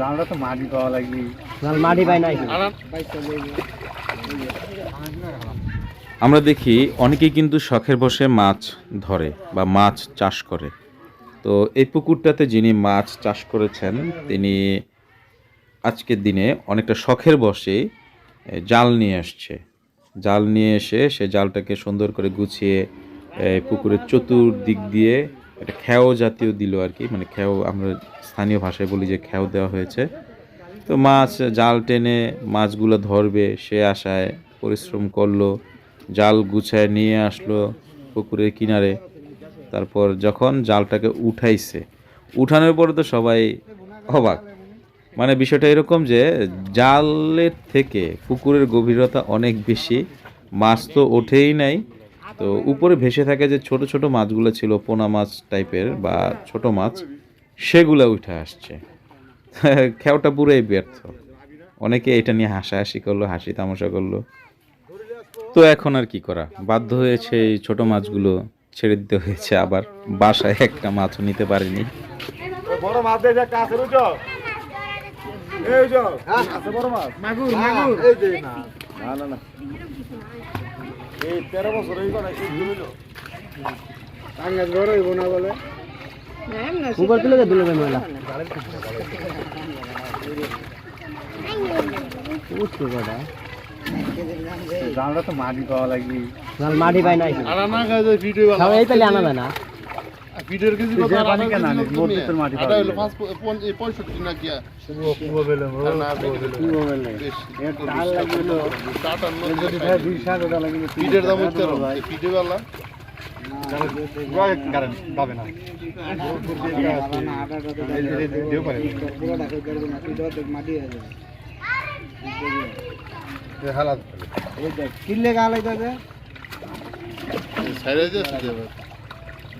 জানলা তো মাটি পাওয়া জাল মাটি পাই নাই। আমরা দেখি অনেকেই কিন্তু শখের বসে মাছ ধরে বা মাছ চাষ করে। তো এই পুকুরটাতে যিনি মাছ চাষ করেছেন তিনি আজকের দিনে অনেকটা শখের বসে জাল নিয়ে আসছে। জাল নিয়ে এসে সে জালটাকে সুন্দর করে গুছিয়ে পুকুরের চতুর্দিক দিয়ে একটা খ্যাও জাতীয় দিল আর কি মানে খ্যাও আমরা স্থানীয় ভাষায় বলি যে খ্যাও দেওয়া হয়েছে। তো মাছ জাল টেনে মাছগুলো ধরবে, সে আশায় পরিশ্রম করল, জাল গুছায় নিয়ে আসলো পুকুরের কিনারে। তারপর যখন জালটাকে উঠাইছে, উঠানোর পরে তো সবাই অবাক। মানে বিষয়টা এরকম যে জালের থেকে পুকুরের গভীরতা অনেক বেশি, মাছ তো ওঠেই নাই তো উপরে ভেসে থাকে যে ছোট ছোট মাছগুলো ছিল পোনা মাছ টাইপের বা ছোট মাছ সেগুলো উঠে আসছে। খেওটা পুরোই ব্যর্থ। অনেকে এটা নিয়ে হাসাহাসি করল হাসি তামাশা করল। তো এখন আর কি করা? বাধ্য হয়েছে এই ছোট মাছগুলো ছেড়ে দিতে হয়েছে আবার বাসায় একটা মাছও নিতে পারিনি। বড় মাছ এই যো আছে বড় মাছ। মাগুর মাগুর। এই যে না না না না। এই তেরো বছর এই করে কি দিল টাঙ্গাস বড় হইব না বলে? উপর তুলে দে দুলে মেলা উঠছে কটা জানলা তো মাটি পাওয়া লাগবে। জাল মাটি পাই নাই। এই তাহলে আনা না। ভিডিওর কিছু যে পানি কেন আনিস? মোট লিটার মাটি পাওয়া হলো যাবে। পাঁচ প- পঞ্চ- এই পঁয়ষট্টি না কি? আর? পুরো বেলে না, না, এর যদি ভাই ভিডিওর দাম উঠতে ভিডিও পাবে না। হালাত। কিনলে গা আছে সাইডে যে